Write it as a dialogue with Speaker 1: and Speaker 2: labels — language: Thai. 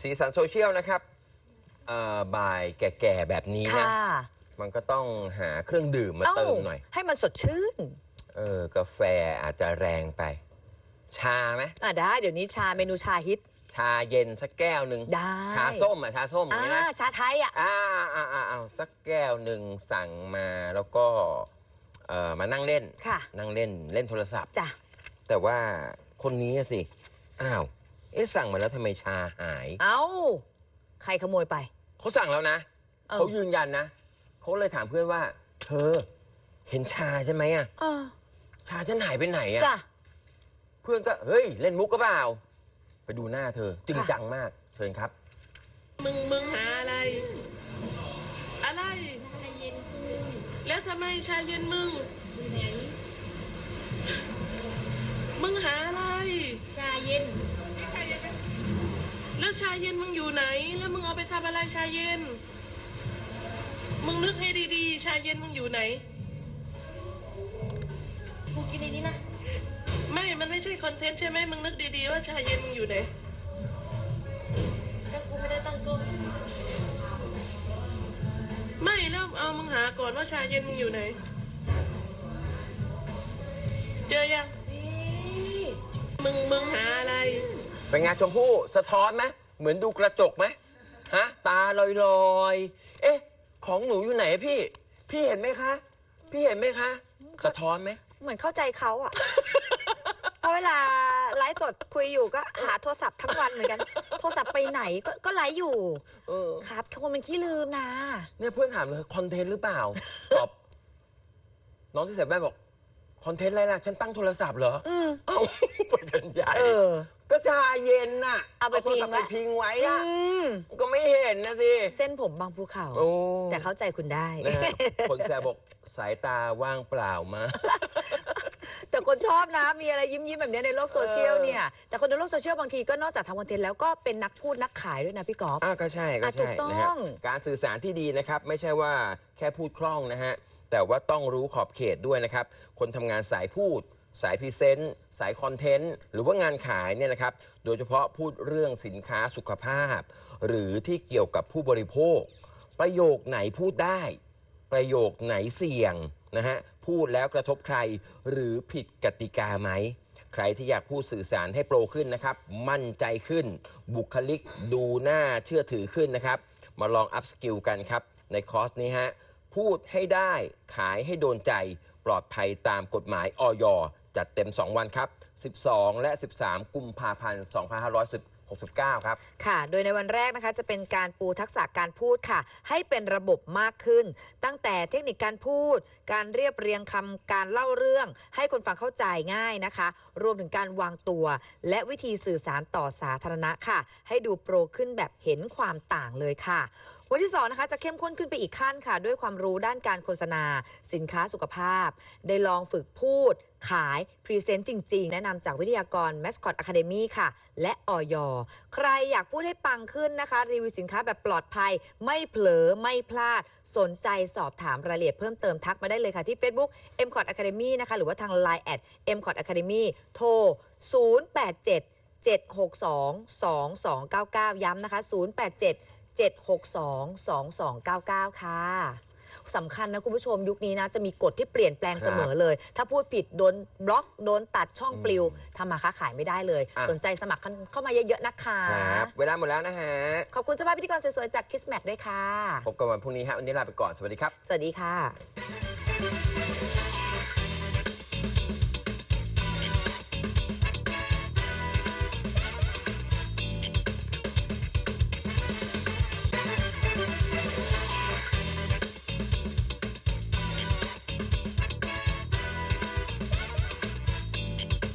Speaker 1: สีสันโซเชียลนะครับเอ่อบ่ายแก่ๆแบบนี้นะ
Speaker 2: ค่ะ
Speaker 1: มันก็ต้องหาเครื่องดื่มมาเติมหน่อย
Speaker 2: ให้มันสดชื่น
Speaker 1: เออกาแฟอาจจะแรงไป ชาไหม
Speaker 2: อะได้ เดี๋ยวนี้ชาเมนูชาฮิต
Speaker 1: ชาเย็นสักแก้วหนึ่ง
Speaker 2: ได้
Speaker 1: ชาส้มอะชาส้มอย่าง
Speaker 2: อ่า
Speaker 1: นี้นะ
Speaker 2: ชาไทยอะ
Speaker 1: อ่าอ่าอ่าเอาสักแก้วหนึ่งสั่งมาแล้วก็เอ่อมานั่งเล่น
Speaker 2: ค่ะ
Speaker 1: นั่งเล่นเล่นโทรศัพท์
Speaker 2: จ้ะ
Speaker 1: แต่ว่าคนนี้อะสิ อ้าว เอ๊ะสั่งมาแล้วทำไมชาหาย
Speaker 2: เอ้า ใครขโมยไป
Speaker 1: เขาสั่งแล้วนะ
Speaker 2: เออ
Speaker 1: เขายืนยันนะ เขาเลยถามเพื่อนว่า เธอ เห็นชาใช่ไหมอะ
Speaker 2: เออ
Speaker 1: ชาฉันหายไปไหนอะ
Speaker 2: จ้ะ
Speaker 1: เพื่อนก็เฮ้ย เล่นมุกก็เปล่า ไปดูหน้าเธอ จริง
Speaker 2: ค่ะ
Speaker 1: จังมาก เชิญครับ
Speaker 3: มึงมึงหาอะไร อะไร
Speaker 4: ชาเย็นคือ
Speaker 3: แล้วทำไมชาเย็นมึง
Speaker 4: อยู่ไหน
Speaker 3: มึงหาอะไร แล้วชาเย็นมึงอยู่ไหน แล้วมึงเอาไปทำอะไรชาเย็น มึงนึกให้ดีๆ ชาเย็นมึงอยู่ไหน
Speaker 4: กูกินในนี้นะ
Speaker 3: ไม่ มันไม่ใช่คอนเทนต์ใช่ไหมมึงนึกดีๆว่าชาเย็นมึงอยู่ไหน
Speaker 4: ก็กูไม่ได้ตั้งกล้อง
Speaker 3: ไม่แล้วเอามึงหาก่อนว่าชาเย็นมึงอยู่ไหน เจอยัง
Speaker 4: นี่
Speaker 3: มึงมึงหาอะไร
Speaker 1: เป็นไงชมพู่สะท้อนไหม เหมือนดูกระจกไหมฮะตาลอยลอยๆเอ๊ะ ของหนูอยู่ไหนอะพี่ พี่เห็นไหมคะ พี่เห็นไหมคะ สะท้อนไหม
Speaker 2: เหมือนเข้าใจเขาอะเพราะเวลาไลฟ์สดคุยอยู่ก็หาโทรศัพท์ทั้งวันเหมือนกัน โทรศัพท์ไปไหนก็ก็ไลฟ์อยู่
Speaker 1: เออ
Speaker 2: ครับคนมันขี้ลืมนะ
Speaker 1: เนี่ยเพื่อนถามเลยคอนเทนต์หรือเปล่า ตอบ น้องที่ใส่แว่นบอก คอนเทนต์อะไรล่ะ ฉันตั้งโทรศัพท์เหรอ
Speaker 2: อืม
Speaker 1: เอ้า ไปกันใหญ่
Speaker 2: เออ
Speaker 1: ก็ชาเย็นน่ะ
Speaker 2: เอาไป
Speaker 1: โทรศัพท์
Speaker 2: พิงไว้
Speaker 1: ไปพิงไว้
Speaker 2: อื
Speaker 1: อะ
Speaker 2: ม
Speaker 1: ก็ไม่เห็นนะสิ
Speaker 2: เส้นผมบางภูเขา
Speaker 1: โอ้
Speaker 2: แต่เข้าใจคุณได้
Speaker 1: นะฮะคนแซวบอกสายตาว่างเปล่ามาก
Speaker 2: แต่คนชอบนะมีอะไรยิ้มๆแบบเนี้ยในโลกโซเชียล
Speaker 1: เออ
Speaker 2: เนี่ย แต่คนในโลกโซเชียลบางทีก็นอกจากทำคอนเทนต์แล้วก็เป็นนักพูดนักขายด้วยนะพี่กอล์ฟ
Speaker 1: อ่าก็ใช่ก็
Speaker 2: อะถู
Speaker 1: ใช่
Speaker 2: กต้อง
Speaker 1: นะฮะการสื่อสารที่ดีนะครับ ไม่ใช่ว่าแค่พูดคล่องนะฮะ แต่ว่าต้องรู้ขอบเขตด้วยนะครับ คนทำงานสายพูด สายพรีเซนต์สายคอนเทนต์หรือว่างานขายเนี่ยนะครับ โดยเฉพาะพูดเรื่องสินค้าสุขภาพ หรือที่เกี่ยวกับผู้บริโภค ประโยคไหนพูดได้ ประโยคไหนเสี่ยงนะฮะพูดแล้วกระทบใครหรือผิดกติกาไหม ใครที่อยากพูดสื่อสารให้โปรขึ้นนะครับ มั่นใจขึ้น บุคลิกดูหน่าเชื่อถือขึ้นนะครับ มาลองอัพสกิลกันครับ ในคอร์สนี้ฮะพูดให้ได้ขายให้โดนใจปลอดภัยตามกฎหมายออย จัดเต็ม 2 วันครับ 12 และ 13 กุมภาพันธ์2569 ครับ
Speaker 2: ค่ะ โดยในวันแรกนะคะจะเป็นการปูทักษะการพูดค่ะ ให้เป็นระบบมากขึ้น ตั้งแต่เทคนิคการพูด การเรียบเรียงคำการเล่าเรื่อง ให้คนฟังเข้าใจง่ายนะคะ รวมถึงการวางตัว และวิธีสื่อสารต่อสาธารณะค่ะ ให้ดูโปรขึ้นแบบเห็นความต่างเลยค่ะวันที่สองนะคะจะเข้มข้นขึ้นไปอีกขั้นค่ะ ด้วยความรู้ด้านการโฆษณา สินค้าสุขภาพ ได้ลองฝึกพูด ขาย พรีเซนต์จริง ๆ แนะนำจากวิทยากร Mascot Academy ค่ะ และออยใครอยากพูดให้ปังขึ้นนะคะ รีวิวสินค้าแบบปลอดภัย ไม่เผลอไม่พลาด สนใจสอบถามรายละเอียดเพิ่มเติมทักมาได้เลยค่ะที่ Facebook m c o t Academy นะคะ หรือว่าทาง Line แอด m c o t Academy โทร 087 762 2299 ย้ำนะคะ 087 762 2299 ค่ะ สำคัญนะคุณผู้ชมยุคนี้นะ จะมีกฎที่เปลี่ยนแปลง
Speaker 1: ครับ
Speaker 2: เสมอเลย ถ้าพูดผิดโดนบล็อกโดนตัดช่องปลิวทำมาค้าขายไม่ได้เลย
Speaker 1: อะ
Speaker 2: สนใจสมัครเข้ามาเยอะๆนะคะ
Speaker 1: ครับเวลาหมดแล้วนะฮะ
Speaker 2: ขอบคุณสภาพพิธีกรสวยๆจาก Kiss Mac ด้วยค่ะ
Speaker 1: พบกันวันพรุ่งนี้ฮะวันนี้ลาไปก่อน สวัสดีครับ
Speaker 2: สวัสดีค่ะ